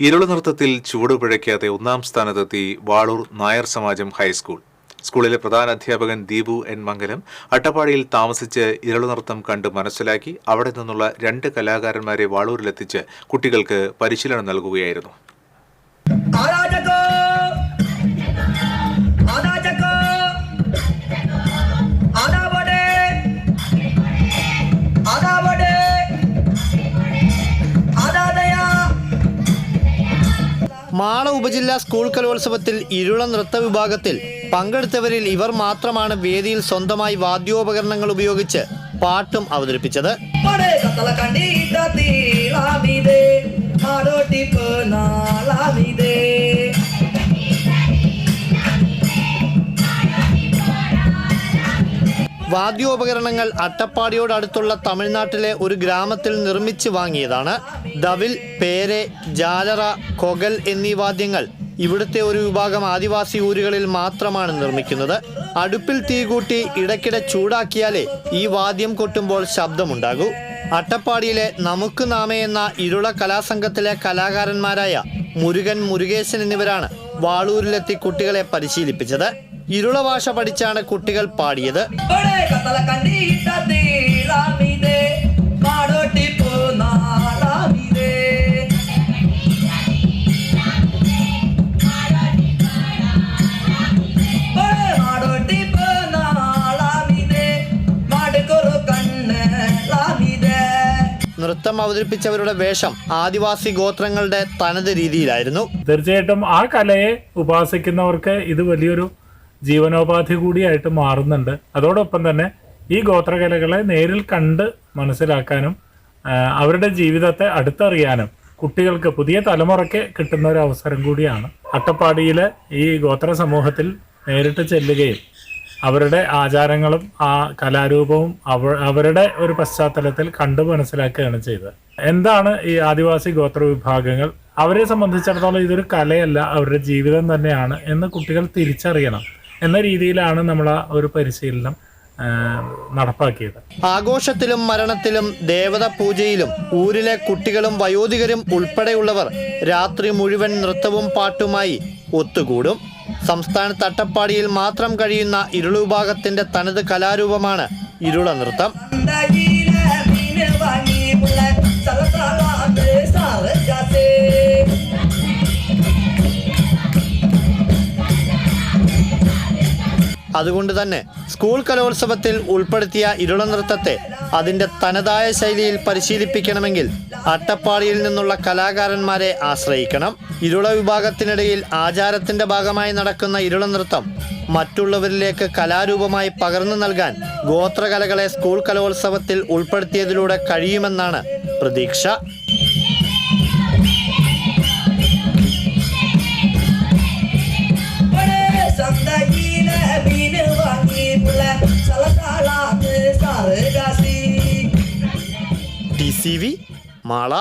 ഇരുളു നൃത്തത്തിൽ ചൂട് പിഴയ്ക്കാതെ ഒന്നാം സ്ഥാനത്തെത്തി വാളൂർ നായർ സമാജം ഹൈസ്കൂൾ. സ്കൂളിലെ പ്രധാന അധ്യാപകൻ ദീപു എൻ മംഗലം അട്ടപ്പാടിയിൽ താമസിച്ച് ഇരളു നൃത്തം കണ്ട് മനസ്സിലാക്കി അവിടെ നിന്നുള്ള രണ്ട് കലാകാരന്മാരെ വാളൂരിലെത്തിച്ച് കുട്ടികൾക്ക് പരിശീലനം നൽകുകയായിരുന്നു. മാള ഉപജില്ലാ സ്കൂൾ കലോത്സവത്തിൽ ഇരുള നൃത്ത വിഭാഗത്തിൽ പങ്കെടുത്തവരിൽ ഇവർ മാത്രമാണ് വേദിയിൽ സ്വന്തമായി വാദ്യോപകരണങ്ങൾ ഉപയോഗിച്ച് പാട്ടും അവതരിപ്പിച്ചത്. ആരോട്ടിപ്പ് കത്തല വാദ്യോപകരണങ്ങൾ അട്ടപ്പാടിയോട് അടുത്തുള്ള തമിഴ്നാട്ടിലെ ഒരു ഗ്രാമത്തിൽ നിർമ്മിച്ച് വാങ്ങിയതാണ്. ദവിൽ പേരെ ജാലറ കൊകൽ എന്നീ വാദ്യങ്ങൾ. ഇവിടുത്തെ ഒരു വിഭാഗം ആദിവാസി ഊരുകളിൽ മാത്രമാണ് നിർമ്മിക്കുന്നത്. അടുപ്പിൽ തീ കൂട്ടി ഇടയ്ക്കിടെ ചൂടാക്കിയാലേ ഈ വാദ്യം കൊട്ടുമ്പോൾ ശബ്ദമുണ്ടാകൂ. അട്ടപ്പാടിയിലെ നമുക്ക് നാമേ എന്ന ഇരുള കലാസംഘത്തിലെ കലാകാരന്മാരായ മുരുകൻ മുരുകേശൻ എന്നിവരാണ് വാളൂരിലെത്തി കുട്ടികളെ പരിശീലിപ്പിച്ചത്. ഇരുള ഭാഷ പഠിച്ചാണ് കുട്ടികൾ പാടിയത്. നൃത്തം അവതരിപ്പിച്ചവരുടെ വേഷം ആദിവാസി ഗോത്രങ്ങളുടെ തനത് രീതിയിലായിരുന്നു. തീർച്ചയായിട്ടും ആ കലയെ ഉപാസിക്കുന്നവർക്ക് ഇത് വലിയൊരു ജീവനോപാധി കൂടിയായിട്ട് മാറുന്നുണ്ട്. അതോടൊപ്പം തന്നെ ഈ ഗോത്രകലകളെ നേരിൽ കണ്ട് മനസ്സിലാക്കാനും അവരുടെ ജീവിതത്തെ അടുത്തറിയാനും കുട്ടികൾക്ക് പുതിയ തലമുറയ്ക്ക് കിട്ടുന്ന ഒരു അവസരം കൂടിയാണ്. അട്ടപ്പാടിയിലെ ഈ ഗോത്ര സമൂഹത്തിൽ നേരിട്ട് ചെല്ലുകയും അവരുടെ ആചാരങ്ങളും ആ കലാരൂപവും അവ അവരുടെ ഒരു പശ്ചാത്തലത്തിൽ കണ്ടു മനസ്സിലാക്കുകയാണ് ചെയ്തത്. എന്താണ് ഈ ആദിവാസി ഗോത്ര വിഭാഗങ്ങൾ? അവരെ സംബന്ധിച്ചിടത്തോളം ഇതൊരു കലയല്ല അവരുടെ ജീവിതം തന്നെയാണ് എന്ന് കുട്ടികൾ തിരിച്ചറിയണം. എന്ന രീതിയിലാണ് നമ്മൾ ആ ഒരു പരിശീലനം നടപ്പാക്കിയത്. ആഘോഷത്തിലും മരണത്തിലും ദേവത പൂജയിലും ഊരിലെ കുട്ടികളും വയോധികരും ഉൾപ്പെടെയുള്ളവർ രാത്രി മുഴുവൻ നൃത്തവും പാട്ടുമായി ഒത്തുകൂടും. സംസ്ഥാന തട്ടപ്പാടിയിൽ മാത്രം കഴിയുന്ന ഇരുളുവിഭാഗത്തിന്റെ തനത് കലാരൂപമാണ് ഇരുള നൃത്തം. അതുകൊണ്ട് തന്നെ സ്കൂൾ കലോത്സവത്തിൽ ഉൾപ്പെടുത്തിയ ഇരുള നൃത്തത്തെ അതിന്റെ തനതായ ശൈലിയിൽ പരിശീലിപ്പിക്കണമെങ്കിൽ അട്ടപ്പാടിയിൽ നിന്നുള്ള കലാകാരന്മാരെ ആശ്രയിക്കണം. ഇരുള വിഭാഗത്തിനിടയിൽ ആചാരത്തിന്റെ ഭാഗമായി നടക്കുന്ന ഇരുള നൃത്തം മറ്റുള്ളവരിലേക്ക് കലാരൂപമായി പകർന്നു നൽകാൻ ഗോത്രകലകളെ സ്കൂൾ കലോത്സവത്തിൽ ഉൾപ്പെടുത്തിയതിലൂടെ കഴിയുമെന്നാണ് പ്രതീക്ഷ. சிவி மாலா